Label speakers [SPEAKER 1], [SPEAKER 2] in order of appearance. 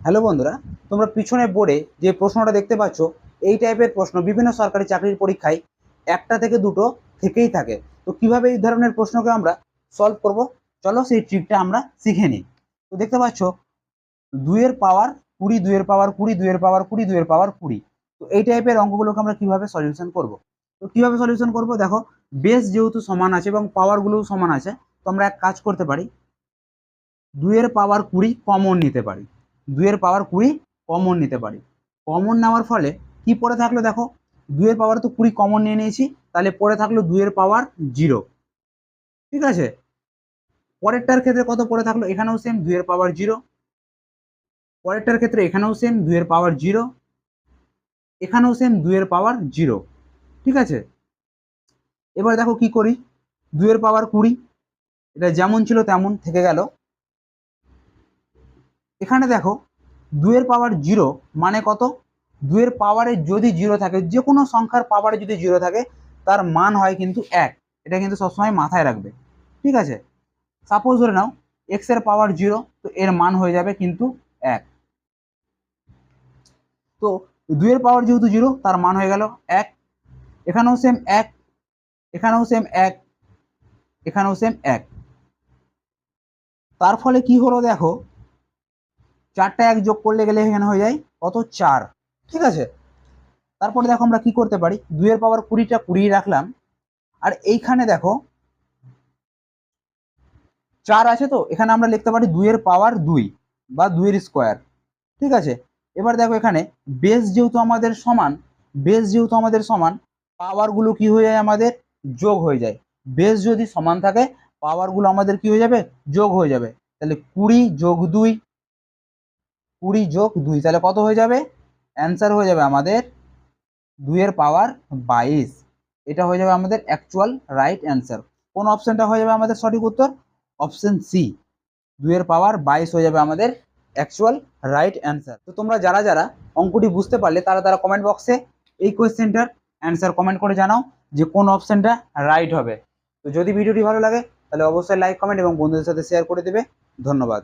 [SPEAKER 1] Hello বন্ধুরা, তোমরা পিছনে বোর্ডে যে প্রশ্নটা দেখতে পাচ্ছ, এই টাইপের প্রশ্ন বিভিন্ন সরকারি চাকরির পরীক্ষায় একটা থেকে দুটো থেকেই থাকে। তো কীভাবে এই ধরনের প্রশ্নকে আমরা সলভ করব? চলো সেই ট্রিকটা আমরা শিখে নিই। তো দেখতে পাচ্ছ, দুইয়ের পাওয়ার কুড়ি, দুইয়ের পাওয়ার কুড়ি, দুইয়ের পাওয়ার কুড়ি, দুইয়ের পাওয়ার কুড়ি। তো এই টাইপের অঙ্কগুলোকে আমরা কীভাবে সলিউশন করব? তো কীভাবে সলিউশন করব? দেখো বেস যেহেতু সমান আছে এবং পাওয়ারগুলোও সমান আছে, তো আমরা এক কাজ করতে পারি। দুইয়ের পাওয়ার কুড়ি কমন নিতে পারি। দুইয়ের পাওয়ার কুড়ি কমন নিতে পারি। কমন নেওয়ার ফলে কি পড়ে থাকল দেখো? দুইয়ের পাওয়ার তো কুড়ি কমন নিয়ে নিয়েছি, তাহলে পড়ে থাকল দুয়ের পাওয়ার জিরো ঠিক আছে? পরেরটার ক্ষেত্রে কত পড়ে থাকল? এখানেও সেম দুয়ের পাওয়ার জিরো পরেরটার ক্ষেত্রে এখানেও সেম দুয়ের পাওয়ার জিরো এখানেও সেম দুয়ের পাওয়ার জিরো ঠিক আছে? এবার দেখো কি করি? দুয়ের পাওয়ার কুড়ি, এটা যেমন ছিল তেমন থেকে গেল। এখানে দেখো, দুইয়ের পাওয়ার জিরো মানে কত? দুইয়ের পাওয়ারে যদি জিরো থাকে যে কোনো সংখ্যার পাওয়ারে যদি জিরো থাকে, তার মান হয় কিন্তু এক। এটা কিন্তু সবসময় মাথায় রাখবে। ঠিক আছে? সাপোজ ধরে নাও এক্সের পাওয়ার জিরো তো এর মান হয়ে যাবে কিন্তু এক। তো দুয়ের পাওয়ার যেহেতু জিরো তার মান হয়ে গেল এক। এখানেও সেম এক, এখানেও সেম এক, এখানেও সেম এক। তার ফলে কি হলো দেখো চারটা এক যোগ করলে গেলে এখানে হয়ে যায় কত? চার। ঠিক আছে? তারপরে দেখো আমরা কি করতে পারি? দুইয়ের পাওয়ার কুড়িটা কুড়ি রাখলাম। আর এইখানে দেখো, চার আছে তো? এখানে আমরা লিখতে পারি দুইয়ের পাওয়ার দুই বা দুইয়ের স্কোয়ার। ঠিক আছে? এবার দেখো এখানে, বেস যেহেতু আমাদের সমান, বেস যেহেতু আমাদের সমান, পাওয়ারগুলো কি হয়ে যায় আমাদের? যোগ হয়ে যায়। বেস যদি সমান থাকে, পাওয়ারগুলো আমাদের কি হয়ে যাবে? যোগ হয়ে যাবে। তাহলে কুড়ি যোগ দুই কুড়ি যোগ দুই, তাহলে কত হয়ে যাবে? অ্যান্সার হয়ে যাবে আমাদের দুইয়ের পাওয়ার বাইশ। এটা হয়ে যাবে আমাদের অ্যাকচুয়াল রাইট অ্যান্সার কোন অপশানটা হয়ে যাবে আমাদের সঠিক উত্তর? অপশান সি দুইয়ের পাওয়ার বাইশ হয়ে যাবে আমাদের অ্যাকচুয়াল রাইট অ্যান্সার তো তোমরা যারা যারা অঙ্কটি বুঝতে পারলে তারা তারা কমেন্ট বক্সে এই কোয়েশ্চেনটার অ্যান্সার কমেন্ট করে জানাও যে কোন অপশানটা রাইট হবে। তো যদি ভিডিওটি ভালো লাগে তাহলে অবশ্যই লাইক কমেন্ট এবং বন্ধুদের সাথে শেয়ার করে দেবে। ধন্যবাদ।